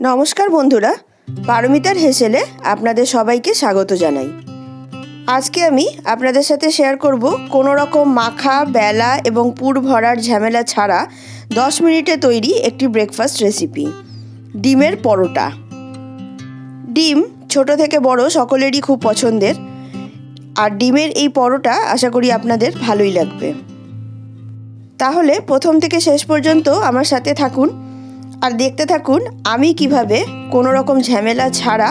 নমস্কার বন্ধুরা, পারমিতার হেসেলে আপনাদের সবাইকে স্বাগত জানাই। আজকে আমি আপনাদের সাথে শেয়ার করব কোনো রকম মাখা, বেলা এবং পুর ভরার ঝামেলা ছাড়া দশ মিনিটে তৈরি একটি ব্রেকফাস্ট রেসিপি ডিমের পরোটা। ডিম ছোট থেকে বড় সকলেরই খুব পছন্দের, আর ডিমের এই পরোটা আশা করি আপনাদের ভালোই লাগবে। তাহলে প্রথম থেকে শেষ পর্যন্ত আমার সাথে থাকুন আর দেখতে থাকুন, আমি কীভাবে কোনো রকম ঝামেলা ছাড়া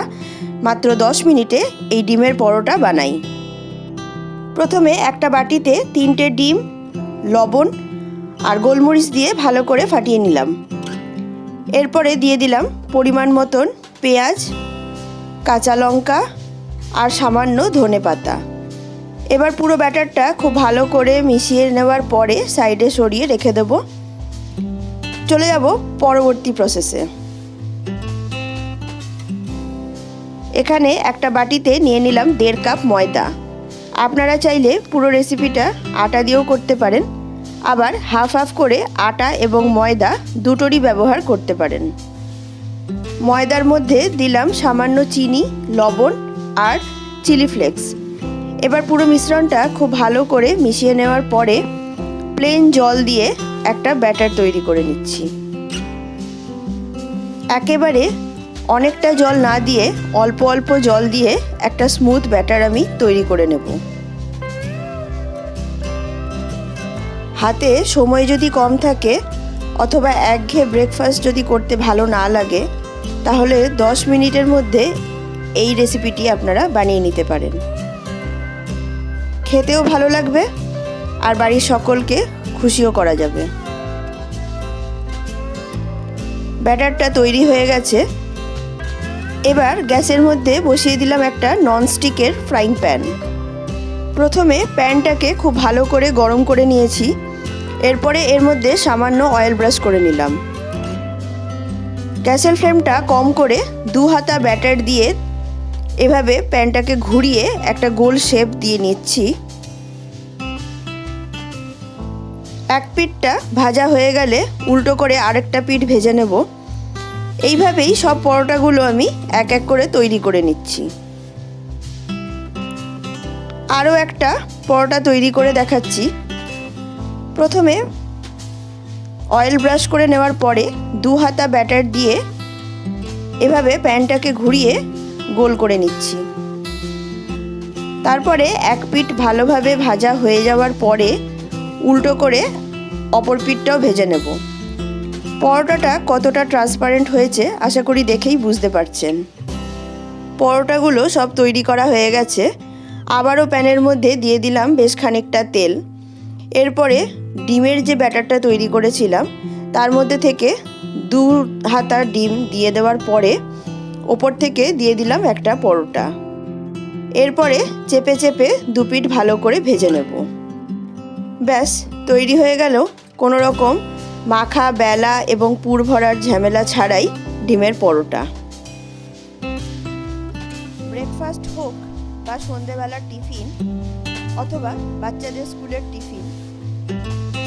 মাত্র দশ মিনিটে এই ডিমের পরোটা বানাই। প্রথমে একটা বাটিতে তিনটে ডিম, লবণ আর গোলমরিচ দিয়ে ভালো করে ফাটিয়ে নিলাম। এরপরে দিয়ে দিলাম পরিমাণ মতন পেঁয়াজ, কাঁচা লঙ্কা আর সামান্য ধনে পাতা। এবার পুরো ব্যাটারটা খুব ভালো করে মিশিয়ে নেওয়ার পরে সাইডে সরিয়ে রেখে দেবো। চলে যাব পরবর্তী প্রসেসে এখানে একটা বাটিতে নিয়ে নিলাম দেড় কাপ ময়দা। আপনারা চাইলে পুরো রেসিপিটা আটা দিয়েও করতে পারেন। আবার হাফ হাফ করে আটা এবং ময়দা দুটোরই ব্যবহার করতে পারেন। ময়দার মধ্যে দিলাম সামান্য চিনি, লবণ আর চিলি ফ্লেক্স এবার পুরো মিশ্রণটা খুব ভালো করে মিশিয়ে নেওয়ার পরে প্লেন জল দিয়ে একটা ব্যাটার তৈরি করে নিচ্ছি। একেবারে অনেকটা জল না দিয়ে অল্প অল্প জল দিয়ে একটা স্মুথ ব্যাটার আমি তৈরি করে নেব। হাতে সময় যদি কম থাকে অথবা একঘেয়ে ব্রেকফাস্ট যদি করতে ভালো না লাগে, তাহলে দশ মিনিটের মধ্যে এই রেসিপিটি আপনারা বানিয়ে নিতে পারেন। খেতেও ভালো লাগবে আর বাড়ির সকলকে খুশিও করা যাবে। ব্যাটারটা তৈরি হয়ে গেছে। এবার গ্যাসের মধ্যে বসিয়ে দিলাম একটা ননস্টিকের ফ্রাইং প্যান। প্রথমে প্যানটাকে খুব ভালো করে গরম করে নিয়েছি। এরপরে এর মধ্যে সামান্য অয়েল ব্রাশ করে নিলাম। গ্যাসের ফ্লেমটা কম করে দু হাতা ব্যাটার দিয়ে এভাবে প্যানটাকে ঘুরিয়ে একটা গোল শেপ দিয়ে নিচ্ছি। এক পিঠটা ভাজা হয়ে গেলে উল্টো করে আরেকটা পিঠ ভেজে নেব। এইভাবেই সব পরোটাগুলো আমি এক এক করে তৈরি করে নিচ্ছি। আরও একটা পরোটা তৈরি করে দেখাচ্ছি। প্রথমে অয়েল ব্রাশ করে নেওয়ার পরে দু হাতা ব্যাটার দিয়ে এভাবে প্যানটাকে ঘুরিয়ে গোল করে নিচ্ছি। তারপরে এক পিঠ ভালোভাবে ভাজা হয়ে যাওয়ার পরে উল্টো করে অপর পিঠটাও ভেজে নেব। পরোটাটা কতটা ট্রান্সপারেন্ট হয়েছে আশা করি দেখেই বুঝতে পারছেন। পরোটাগুলো সব তৈরি করা হয়ে গেছে। আবারও প্যানের মধ্যে দিয়ে দিলাম বেশ খানিকটা তেল। এরপরে ডিমের যে ব্যাটারটা তৈরি করেছিলাম, তার মধ্যে থেকে দু হাতা ডিম দিয়ে দেওয়ার পরে ওপর থেকে দিয়ে দিলাম একটা পরোটা। এরপরে চেপে চেপে দু পিঠ ভালো করে ভেজে নেব। ব্যাস, তৈরি হয়ে গেল কোনো রকম মাখা, বেলা এবং পুর ভরার ঝামেলা ছাড়াই ডিমের পরোটা। ব্রেকফাস্ট হোক বা সন্ধেবেলার টিফিন অথবা বাচ্চাদের স্কুলের টিফিন,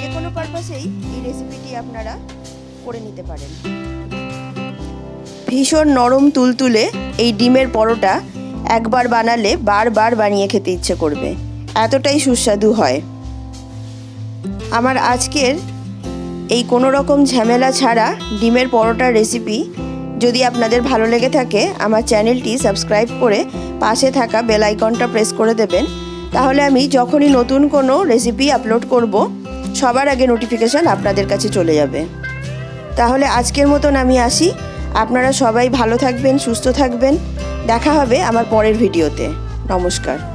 যে কোনো পারপাসেই এই রেসিপিটি আপনারা করে নিতে পারেন। ভীষণ নরম তুলতুলে এই ডিমের পরোটা একবার বানালে বারবার বানিয়ে খেতে ইচ্ছে করবে। এতটাই সুস্বাদু হয়। আমার আজকের এই কোনো রকম ঝামেলা ছাড়া ডিমের পরোটার রেসিপি যদি আপনাদের ভালো লেগে থাকে, আমার চ্যানেলটি সাবস্ক্রাইব করে পাশে থাকা বেল আইকনটা প্রেস করে দেবেন। তাহলে আমি যখনই নতুন কোনো রেসিপি আপলোড করব, সবার আগে নোটিফিকেশান আপনাদের কাছে চলে যাবে। তাহলে আজকের মতন আমি আসি। আপনারা সবাই ভালো থাকবেন, সুস্থ থাকবেন। দেখা হবে আমার পরের ভিডিওতে নমস্কার।